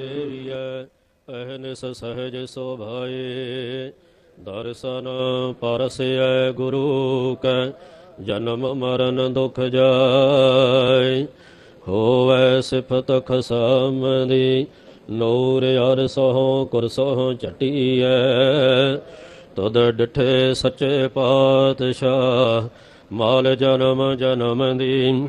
Area ਅਹਨਿਸ ਸਹਜ ਸੋਭਾਏ। ਦਰਸ਼ਨ ਪਰਸੈ ਗੁਰੂ ਕੈ, ਜਨਮ ਮਰਨ ਦੁਖ ਜਾਏ। ਹੋਵੈ ਸਿਫਤ ਖਸਮ ਦੀ ਨੂਰ ਅਰ ਸੋਹ ਕੁਰਸੋਹ ਚਟੀਐ ਤਦ ਡਿਠੇ ਸੱਚੇ ਪਾਤਸ਼ਾਹ, ਮਾਲ ਜਨਮ ਜਨਮ ਦੀ।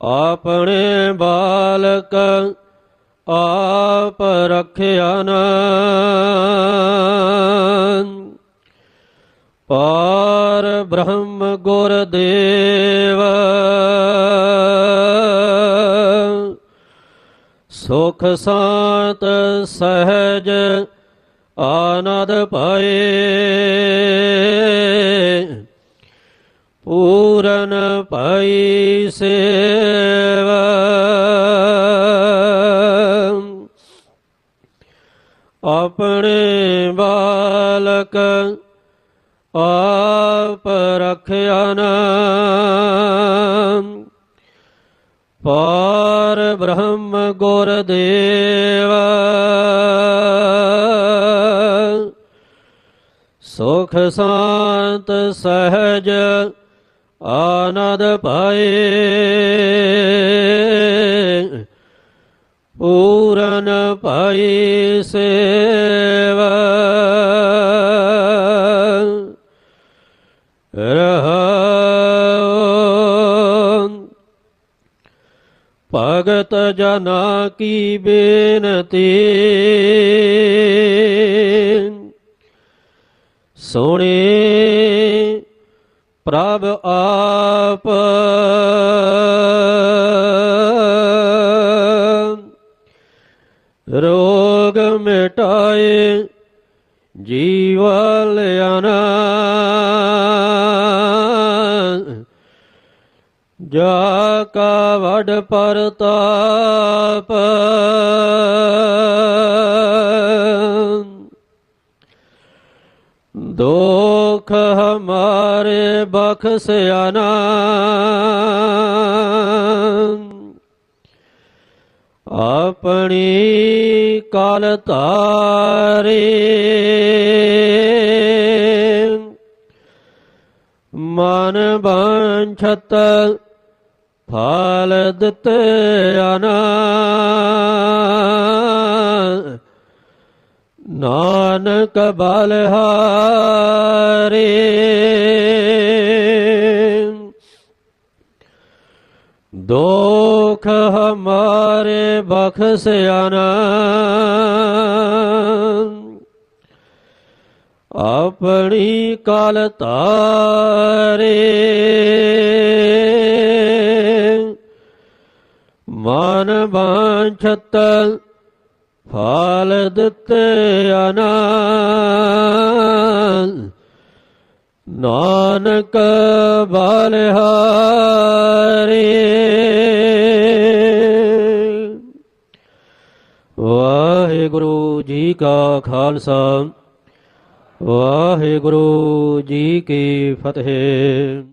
ਆਪਣੇ ਬਾਲਕ ਆਪ ਰਖਿਆ ਨਾ। ਪਾਰ ਬ੍ਰਹਮ ਗੁਰ ਦੇਵ ਸੁਖ ਸਾਤ ਸਹਿਜ ਆਨੰਦ ਪਾਏ ਪੂਰਨ ਪਾਈ ਸੇਵਾ। ਆਪਣੇ ਬਾਲਕ ਆਪ ਰਖਿਆ ਨਾ। ਪਾਰ ਬ੍ਰਹਮ ਗੁਰ ਦੇਵਾ। ਸੁਖ ਸਾਂਤ ਸਹਿਜ ਆਨੰਦ ਪਾਏ। ਪੂਰਨ ਪਾਈ ਸੇਵਾ। ਰਹਾ ਭਗਤ ਜਨਾ ਕੀ ਬੇਨਤੀ। ਸੁਣੇ ਪ੍ਰਭ ਆਪ। ਰੋਗ ਮਿਟਾਏ ਜੀਵਲ ਅਨਾ ਜਾ ਕਾ ਵਡ ਪਰਤਾਪ ਦੁਖ ਹਮਾਰੇ ਬਖਸਿਆ ਨਾ ਆਪਣੀ ਕਾਲ ਤਾਰੇ। ਮਨ ਬਾਂਛਤ ਫਲ ਦਿੱਤੇ ਅਨਾ ਨਾਨਕ ਬਲਹਾਰੇ। ਦੋਖ ਹਮਾਰੇ ਬਖਸਿਆ ਨਾ ਆਪਣੀ ਕਾਲ ਤਾਰੇ। ਮਨ ਬਾਂਛਤ ਫਲ ਦਿੱਤੇ ਅਨਾ ਨਾਨਕ ਬਲਿਹਾਰੇ। ਵਾਹਿਗੁਰੂ ਜੀ ਕਾ ਖਾਲਸਾ। ਵਾਹਿਗੁਰੂ ਜੀ ਕੀ ਫਤਿਹ।